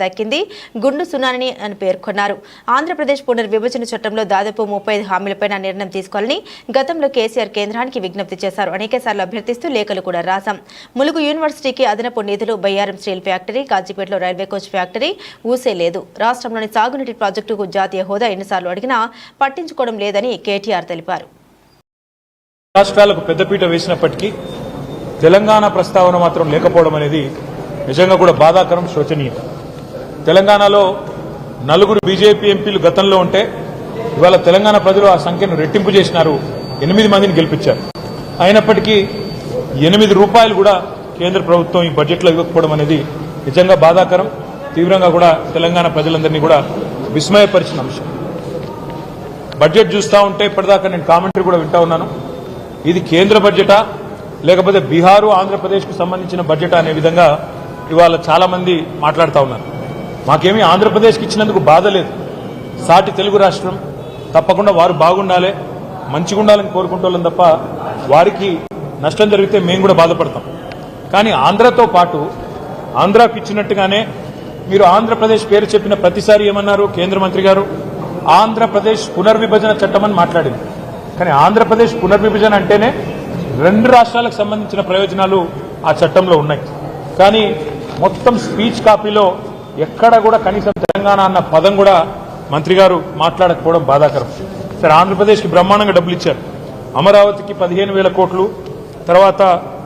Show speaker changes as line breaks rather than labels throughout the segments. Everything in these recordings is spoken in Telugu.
దక్కింది. గుండు సునాని అని పేర్కొన్నారు. ఆంధ్రప్రదేశ్ పునర్విభజన చట్టంలో దాదాపు ముప్పై ఐదు హామీలపై నిర్ణయం తీసుకోవాలని గతంలో కేసీఆర్ కేంద్రానికి విజ్ఞప్తి చేశారు. అనేకసార్లు అభ్యర్థిస్తూ లేఖలు కూడా రాశాం. ములుగు యూనివర్సిటీకి అదనపు నిధులు బయ్యారం స్టీల్ ఫ్యాక్టరీ కాజీపేటలో రైల్వే కోచ్ ఫ్యాక్టరీ ఊసే లేదు. రాష్ట్రంలోని సాగునీటి ప్రాజెక్టుకు జాతీయ హోదా ఎన్నిసార్లు అడిగినా పట్టించుకోవడం లేదని కేటీఆర్ తెలిపారు.
రాష్ట్రాలకు పెద్దపీట వేసినప్పటికీ తెలంగాణ ప్రస్తావన మాత్రం లేకపోవడం అనేది నిజంగా కూడా బాధాకరం శోచనీయం. తెలంగాణలో నలుగురు బీజేపీ ఎంపీలు గతంలో ఉంటే ఇవాళ తెలంగాణ ప్రజలు ఆ సంఖ్యను రెట్టింపు చేసినారు. ఎనిమిది మందిని గెలిపించారు. అయినప్పటికీ ఎనిమిది రూపాయలు కూడా కేంద్ర ప్రభుత్వం ఈ బడ్జెట్లో ఇవ్వకపోవడం అనేది నిజంగా బాధాకరం. తీవ్రంగా కూడా తెలంగాణ ప్రజలందరినీ కూడా విస్మయపరిచిన అంశం. బడ్జెట్ చూస్తా ఉంటే ఇప్పటిదాకా నేను కామెంటరీ కూడా వింటా ఉన్నాను. ఇది కేంద్ర బడ్జెటా? లేకపోతే బీహారు ఆంధ్రప్రదేశ్కు సంబంధించిన బడ్జెట్? అనే విధంగా ఇవాళ చాలామంది మాట్లాడుతూ ఉన్నారు. మాకేమీ ఆంధ్రప్రదేశ్కి ఇచ్చినందుకు బాధ లేదు. సాటి తెలుగు రాష్ట్రం. తప్పకుండా వారు బాగుండాలి. మంచిగా ఉండాలని కోరుకుంటాం తప్ప వారికి నష్టం జరిగితే మేము కూడా బాధపడతాం. కానీ ఆంధ్రతో పాటు ఆంధ్రాకు ఇచ్చినట్టుగానే మీరు ఆంధ్రప్రదేశ్ పేరు చెప్పిన ప్రతిసారి ఏమన్నారు? కేంద్ర మంత్రి గారు ఆంధ్రప్రదేశ్ పునర్విభజన చట్టం అని మాట్లాడింది. కానీ ఆంధ్రప్రదేశ్ పునర్విభజన అంటేనే రెండు రాష్ట్రాలకు సంబంధించిన ప్రయోజనాలు ఆ చట్టంలో ఉన్నాయి. కానీ మొత్తం స్పీచ్ కాపీలో ఎక్కడ కూడా కనీసం తెలంగాణ అన్న పదం కూడా మంత్రి గారు మాట్లాడకపోవడం బాధాకరం. సరే ఆంధ్రప్రదేశ్కి బ్రహ్మాండంగా డబ్బులు ఇచ్చారు. అమరావతికి పదిహేను వేల కోట్లు తర్వాత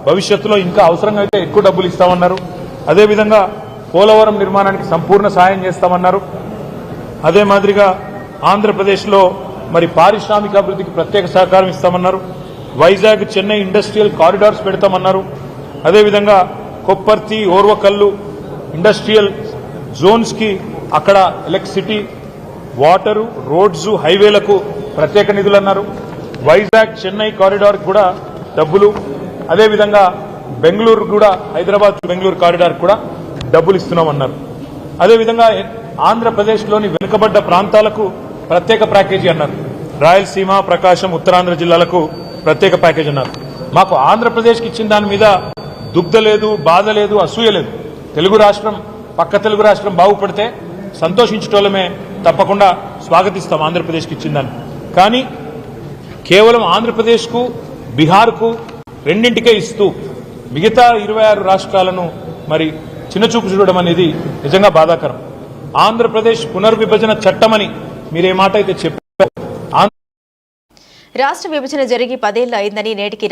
భవిష్యత్తులో ఇంకా అవసరంగా అయితే ఎక్కువ డబ్బులు ఇస్తామన్నారు. అదేవిధంగా పోలవరం నిర్మాణానికి సంపూర్ణ సాయం చేస్తామన్నారు. అదే మాదిరిగా ఆంధ్రప్రదేశ్లో మరి పారిశ్రామిక అభివృద్ధికి ప్రత్యేక సహకారం ఇస్తామన్నారు. వైజాగ్ చెన్నై ఇండస్ట్రియల్ కారిడార్స్ పెడతామన్నారు. అదేవిధంగా కొప్పర్తి ఓర్వకల్లు ఇండస్ట్రియల్ జోన్స్కి అక్కడ ఎలక్ట్రిసిటీ వాటరు రోడ్స్ హైవేలకు ప్రత్యేక నిధులు అన్నారు. వైజాగ్ చెన్నై కారిడార్ కూడా డబ్బులు. అదేవిధంగా బెంగళూరు కూడా హైదరాబాద్ బెంగళూరు కారిడార్ కూడా డబ్బులు ఇస్తున్నామన్నారు. అదేవిధంగా ఆంధ్రప్రదేశ్లోని వెనుకబడ్డ ప్రాంతాలకు ప్రత్యేక ప్యాకేజీ అన్నారు. రాయలసీమ ప్రకాశం ఉత్తరాంధ్ర జిల్లాలకు ప్రత్యేక ప్యాకేజీ అన్నారు. మాకు ఆంధ్రప్రదేశ్కి ఇచ్చిన దాని మీద దుగ్ధ లేదు బాధ లేదు అసూయ లేదు. తెలుగు రాష్ట్రం పక్క తెలుగు రాష్ట్రం బాగుపడితే సంతోషించటోళ్ళమే తప్పకుండా స్వాగతిస్తాం ఆంధ్రప్రదేశ్కి ఇచ్చిందని. కానీ కేవలం ఆంధ్రప్రదేశ్కు బీహార్కు రెండింటికే ఇస్తూ మిగతా ఇరవై ఆరు రాష్ట్రాలను మరి చిన్నచూపు చూడడం అనేది నిజంగా బాధాకరం. ఆంధ్రప్రదేశ్ పునర్విభజన చట్టమని మీరే మాట అయితే చెప్పారు
రాష్ట్ర విభజన జరిగి పదేళ్ళు అయిందని నేటికి